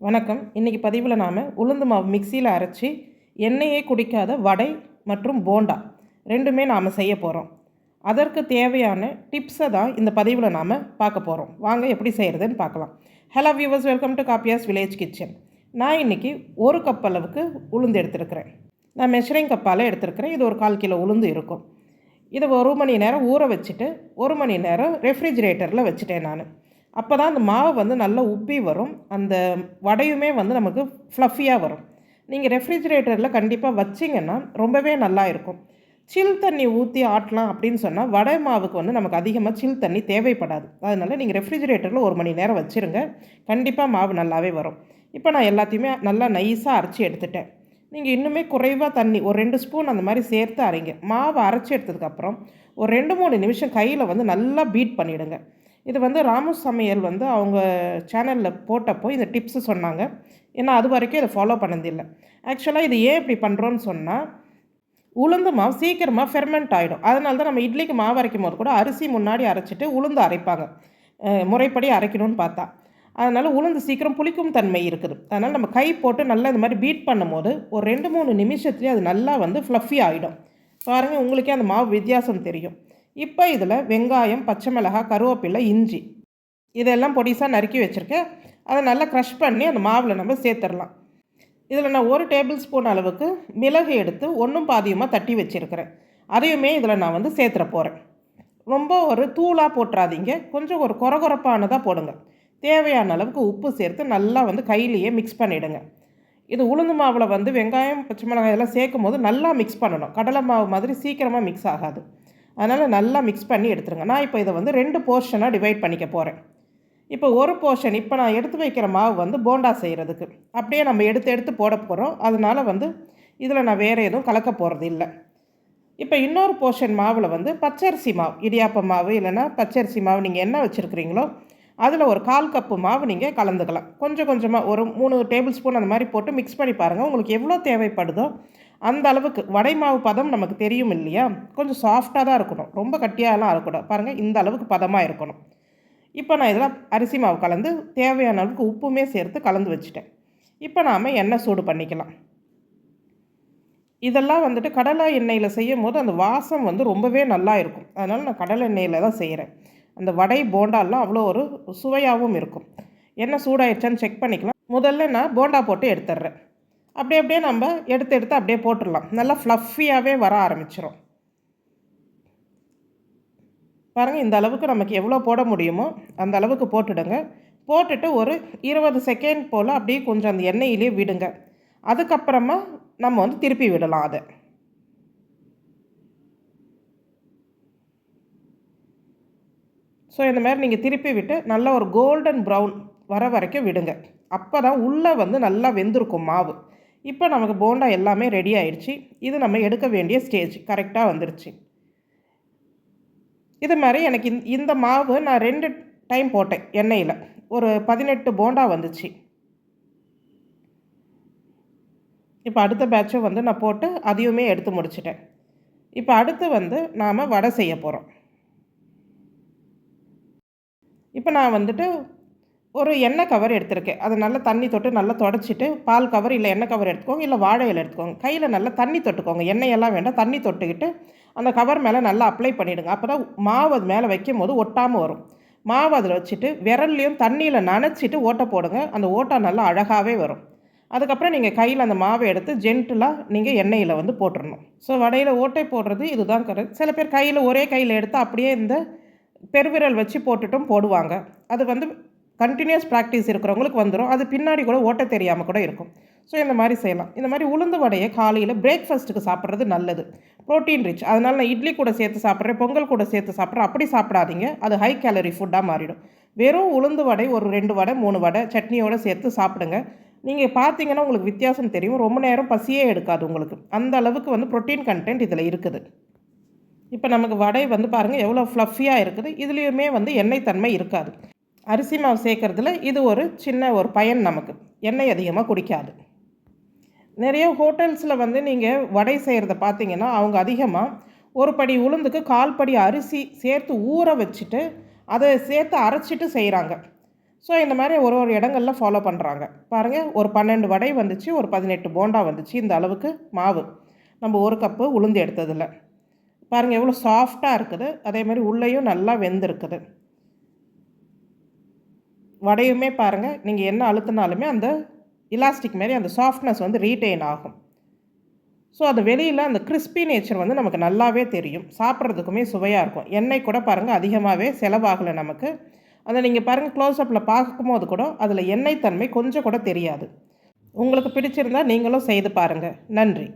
வணக்கம். இன்றைக்கி பதிவில் நாம் உளுந்து மாவு மிக்சியில் அரைச்சி எண்ணெயே குடிக்காத வடை மற்றும் போண்டா ரெண்டுமே நாம் செய்ய போகிறோம் அதற்கு தேவையான டிப்ஸை தான் இந்த பதிவில் நாம் பார்க்க போகிறோம் வாங்க எப்படி செய்கிறதுன்னு பார்க்கலாம். ஹலோ வியூவர்ஸ் வெல்கம் டு காப்பியாஸ் வில்லேஜ் கிச்சன் நான் இன்றைக்கி ஒரு கப் அளவுக்கு உளுந்து எடுத்துருக்கிறேன். நான் மெஷரிங் கப்பால் எடுத்துருக்கிறேன். இது ஒரு கால் கிலோ உளுந்து இருக்கும். இதை ஒரு மணி நேரம் ஊற வச்சுட்டு ஒரு மணி நேரம் ரெஃப்ரிஜிரேட்டரில் வச்சுட்டேன் நான். அப்போ தான் அந்த மாவு வந்து நல்லா உப்பி வரும். அந்த வடையுமே வந்து நமக்கு ஃப்ளஃபியாக வரும். நீங்கள் ரெஃப்ரிஜிரேட்டரில் கண்டிப்பாக வச்சிங்கன்னா ரொம்பவே நல்லா இருக்கும். சில் தண்ணி ஊற்றி ஆட்டலாம் அப்படின்னு சொன்னால் வடை மாவுக்கு வந்து நமக்கு அதிகமாக சில் தண்ணி தேவைப்படாது. அதனால் நீங்கள் ரெஃப்ரிஜிரேட்டரில் ஒரு மணி நேரம் வச்சுருங்க. கண்டிப்பாக மாவு நல்லாவே வரும். இப்போ நான் எல்லாத்தையுமே நல்லா நைஸாக அரைச்சி எடுத்துட்டேன். நீங்கள் இன்னுமே குறைவாக தண்ணி ஒரு ரெண்டு ஸ்பூன் அந்த மாதிரி சேர்த்து அரைங்க. மாவை அரைச்சி எடுத்ததுக்கப்புறம் ஒரு ரெண்டு மூணு நிமிஷம் கையில் வந்து நல்லா பீட் பண்ணிவிடுங்க இது வந்து ராமு சமையல் வந்து அவங்க சேனலில் போட்டப்போ இந்த டிப்ஸு சொன்னாங்க. ஏன்னா அது வரைக்கும் இதை ஃபாலோ பண்ணதில்லை. ஆக்சுவலாக இது ஏன் இப்படி பண்ணுறோன்னு சொன்னால் உளுந்து மாவு சீக்கிரமாக ஃபெர்மெண்ட் ஆகிடும் அதனால தான் நம்ம இட்லிக்கு மாவு அரைக்கும் போது கூட அரிசி முன்னாடி அரைச்சிட்டு உளுந்து அரைப்பாங்க. முறைப்படி அரைக்கணும்னு பார்த்தா. அதனால் உளுந்து சீக்கிரம் புளிக்கும் தன்மை இருக்குது. அதனால் நம்ம கை போட்டு நல்லா இந்த மாதிரி பீட் பண்ணும்போது ஒரு ரெண்டு மூணு நிமிஷத்துலேயே அது நல்லா வந்து ஃப்ளஃபி ஆகிடும் பாருங்கள் உங்களுக்கே அந்த மாவு வித்தியாசம் தெரியும். இப்போ இதில் வெங்காயம் பச்சை மிளகாய் கருவேப்பிலை இஞ்சி இதெல்லாம் பொடிசாக நறுக்கி வச்சுருக்கேன். அதை நல்லா க்ரஷ் பண்ணி அந்த மாவில் நம்ம சேர்த்துடலாம். இதில் நான் ஒரு டேபிள் ஸ்பூன் அளவுக்கு மிளகு எடுத்து ஒன்றும் பாதியமாக தட்டி வச்சுருக்கிறேன். அதையுமே இதில் நான் வந்து சேர்த்துற போகிறேன் ரொம்ப ஒரு தூளாக போட்டுறாதீங்க. கொஞ்சம் ஒரு குறகுறப்பானதாக போடுங்க. தேவையான அளவுக்கு உப்பு சேர்த்து நல்லா வந்து கையிலேயே மிக்ஸ் பண்ணிவிடுங்க இது உளுந்து மாவில் வந்து வெங்காயம் பச்சை மிளகாய் இதெல்லாம் சேர்க்கும் போது நல்லா மிக்ஸ் பண்ணணும். கடலை மாவு மாதிரி சீக்கிரமாக மிக்ஸ் ஆகாது. அதனால் நல்லா மிக்ஸ் பண்ணி எடுத்துருங்க. நான் இப்போ இதை வந்து ரெண்டு போர்ஷனாக டிவைட் பண்ணிக்க போகிறேன் இப்போ ஒரு போர்ஷன் இப்போ நான் எடுத்து வைக்கிற மாவு வந்து போண்டா செய்கிறதுக்கு அப்படியே நம்ம எடுத்து எடுத்து போட போகிறோம் அதனால் வந்து இதில் நான் வேறு எதுவும் கலக்க போகிறது இல்லை இப்போ இன்னொரு போர்ஷன் மாவில் வந்து பச்சரிசி மாவு இடியாப்ப மாவு இல்லைன்னா பச்சரிசி மாவு நீங்கள் என்ன வச்சுருக்கிறீங்களோ அதில் ஒரு கால் கப்பு மாவு நீங்கள் கலந்துக்கலாம். கொஞ்சம் கொஞ்சமாக ஒரு மூணு டேபிள் ஸ்பூன் அந்த மாதிரி போட்டு மிக்ஸ் பண்ணி பாருங்கள் உங்களுக்கு எவ்வளோ தேவைப்படுதோ அந்த அளவுக்கு வடை மாவு பதம் நமக்கு தெரியும் இல்லையா? கொஞ்சம் சாஃப்டாக தான் இருக்கணும். ரொம்ப கட்டியாகலாம் இருக்கக்கூடாது. பாருங்கள் இந்த அளவுக்கு பதமாக இருக்கணும். இப்போ நான் இதில் அரிசி மாவு கலந்து தேவையான அளவுக்கு உப்புமே சேர்த்து கலந்து வச்சுட்டேன். இப்போ நாம் எண்ணெய் சூடு பண்ணிக்கலாம். இதெல்லாம் வந்துட்டு கடலை எண்ணெயில் செய்யும் போது அந்த வாசம் வந்து ரொம்பவே நல்லா இருக்கும். அதனால் நான் கடலை எண்ணெயில் தான் செய்கிறேன் அந்த வடை போண்டாலாம் அவ்வளோ ஒரு சுவையாகவும் இருக்கும். எண்ணெய் சூடாயிடுச்சான்னு செக் பண்ணிக்கலாம். முதல்ல நான் போண்டா போட்டு எடுத்துட்றேன் அப்படியே அப்படியே நம்ம எடுத்து எடுத்து அப்படியே போட்டுடலாம். நல்லா ஃப்ளஃபியாகவே வர ஆரம்பிச்சிடும் பாருங்கள் இந்த அளவுக்கு நமக்கு எவ்வளோ போட முடியுமோ அந்த அளவுக்கு போட்டுடுங்க. போட்டுட்டு ஒரு இருபது செகண்ட் போல் அப்படியே கொஞ்சம் அந்த எண்ணெயிலே விடுங்க. அதுக்கப்புறமா நம்ம வந்து திருப்பி விடலாம் அதை. ஸோ இந்த மாதிரி நீங்கள் திருப்பி விட்டு நல்லா ஒரு கோல்டன் ப்ரௌன் வர வரைக்கும் விடுங்க. அப்போ தான் உள்ளே வந்து நல்லா வெந்திருக்கும் மாவு. இப்போ நமக்கு போண்டா எல்லாமே ரெடி ஆயிடுச்சு. இது நம்ம எடுக்க வேண்டிய ஸ்டேஜ் கரெக்டாக வந்துருச்சு. இது மாதிரி எனக்கு இந்த மாவு நான் ரெண்டு டைம் போட்டேன் எண்ணெயில். ஒரு பதினெட்டு போண்டா வந்துச்சு. இப்போ அடுத்த பேட்சும் வந்து நான் போட்டு அதையுமே எடுத்து முடிச்சிட்டேன். இப்போ அடுத்து வந்து நாம் வடை செய்ய போகிறோம் இப்போ நான் வந்துட்டு ஒரு எண்ணெய் கவர் எடுத்திருக்கேன். அதை நல்லா தண்ணி தொட்டு நல்லா தொடச்சிட்டு பால் கவர் இல்லை எண்ணெய் கவர் எடுத்துக்கோங்க இல்லை வாழை இலை எடுத்துக்கோங்க. கையில் நல்லா தண்ணி தொட்டுக்கோங்க. எண்ணெயெல்லாம் வேண்டாம் தண்ணி தொட்டுக்கிட்டு அந்த கவர் மேலே நல்லா அப்ளை பண்ணிவிடுங்க அப்போ தான் மாவு அது மேலே வைக்கும் போது ஒட்டாமல் வரும். மாவு அதில் வச்சுட்டு விரல்லையும் தண்ணியில் நனைச்சிட்டு ஓட்டை போடுங்க. அந்த ஓட்டை நல்லா அழகாகவே வரும். அதுக்கப்புறம் நீங்கள் கையில் அந்த மாவை எடுத்து ஜென்டிலாக நீங்கள் எண்ணெயில் வந்து போட்டுடணும் ஸோ வடையில் ஓட்டை போடுறது இதுதான் கரெக்ட் சில பேர் கையில் ஒரே கையில் எடுத்து அப்படியே இந்த பெருவிரல் வச்சு போட்டுட்டும் போடுவாங்க. அது வந்து கண்டினியூஸ் ப்ராக்டிஸ் இருக்கிறவங்களுக்கு வந்துடும் அது பின்னாடி கூட ஓட்ட தெரியாமல் கூட இருக்கும். ஸோ இந்த மாதிரி செய்யலாம். இந்த மாதிரி உளுந்து வடையை காலையில் பிரேக்ஃபாஸ்ட்டுக்கு சாப்பிட்றது நல்லது. ப்ரோட்டீன் ரிச் அதனால் நான் இட்லி கூட சேர்த்து சாப்பிட்றேன் பொங்கல் கூட சேர்த்து சாப்பிட்றேன். அப்படி சாப்பிடாதீங்க. அது ஹை கேலரி ஃபுட்டாக மாறிடும். வெறும் உளுந்து வடை ஒரு ரெண்டு வடை மூணு வடை சட்னியோடு சேர்த்து சாப்பிடுங்க. நீங்கள் பார்த்தீங்கன்னா உங்களுக்கு வித்தியாசம் தெரியும். ரொம்ப நேரம் பசியே எடுக்காது உங்களுக்கு. அந்த அளவுக்கு வந்து ப்ரோட்டீன் கண்டென்ட் இதில் இருக்குது. இப்போ நமக்கு வடை வந்து பாருங்கள் எவ்வளோ ஃப்ளஃபியாக இருக்குது. இதுலேயுமே வந்து எண்ணெய் தன்மை இருக்காது. அரிசி மாவு சேர்க்குறதுல இது ஒரு சின்ன ஒரு பயன் நமக்கு. எண்ணெய் அதிகமாக குடிக்காது. நிறைய ஹோட்டல்ஸில் வந்து நீங்கள் வடை செய்கிறத பார்த்தீங்கன்னா அவங்க அதிகமாக ஒரு படி உளுந்துக்கு கால் படி அரிசி சேர்த்து ஊற வச்சுட்டு அதை சேர்த்து அரைச்சிட்டு செய்கிறாங்க ஸோ இந்த மாதிரி ஒரு ஒரு இடங்களில் ஃபாலோ பண்ணுறாங்க பாருங்கள் ஒரு பன்னெண்டு வடை வந்துச்சு ஒரு பதினெட்டு போண்டா வந்துச்சு இந்த அளவுக்கு மாவு. நம்ம ஒரு கப்பு உளுந்து எடுத்ததில். பாருங்கள் எவ்வளோ சாஃப்டாக இருக்குது. அதே மாதிரி உள்ளேயும் நல்லா வெந்திருக்குது. வடையுமே பாருங்கள் நீங்கள் என்ன அழுத்தினாலுமே அந்த இலாஸ்டிக் மாரி அந்த சாஃப்ட்னஸ் வந்து ரீட்டெயின் ஆகும். ஸோ அது வெளியில் அந்த கிறிஸ்பி நேச்சர் வந்து நமக்கு நல்லாவே தெரியும். சாப்பிட்றதுக்குமே சுவையாக இருக்கும். எண்ணெய் கூட பாருங்கள் அதிகமாகவே செலவாகலை நமக்கு. அதை நீங்கள் பாருங்கள் க்ளோஸ்அப்பில் பார்க்கும்போது கூட அதில் எண்ணெய் தன்மை கொஞ்சம் கூட தெரியாது. உங்களுக்கு பிடிச்சிருந்தா நீங்களும் செய்து பாருங்கள் நன்றி.